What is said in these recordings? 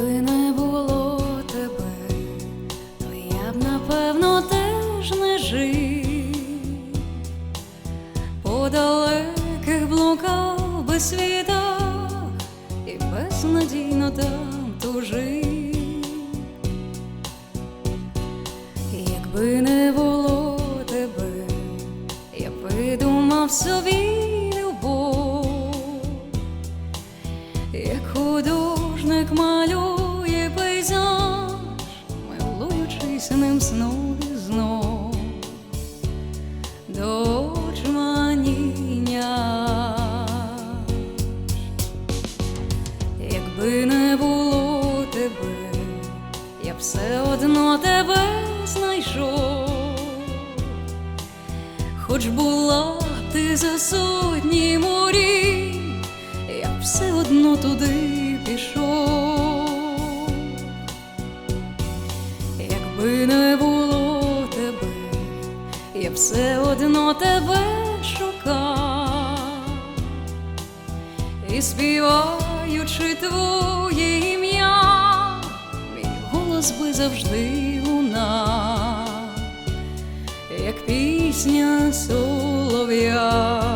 Якби не було тебе, то я б напевно теж не жив, по далеких блукав без і безнадійно там тужив. Якби не було тебе, я видумав собі любов, як художник малюк. Милуючись ним знов до очманіння. Якби не було тебе, я б все одно тебе знайшов, хоч була ти за сотні морів, я б все одно туди пішов, якби не було тебе, я все одно тебе шукав і співаючи твоє ім'я, мій голос би завжди лунав, як пісня солов'я.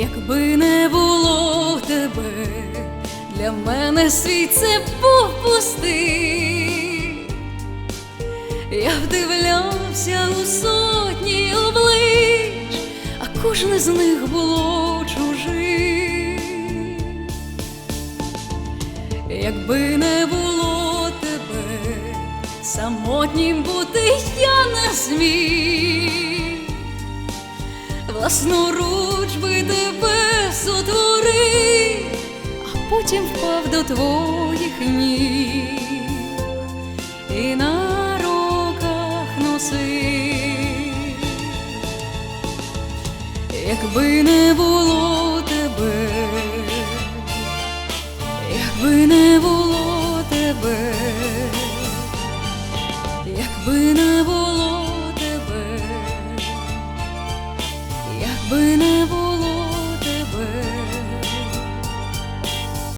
Якби не було тебе, для мене світ це був пустий. Я вдивлявся у сотні облич, а кожне з них було чужим. Якби не було тебе, самотнім бути я не зміг власноруч би потім впав до твоїх ніг і на руках носив, якби не було тебе, якби не було тебе, якби не.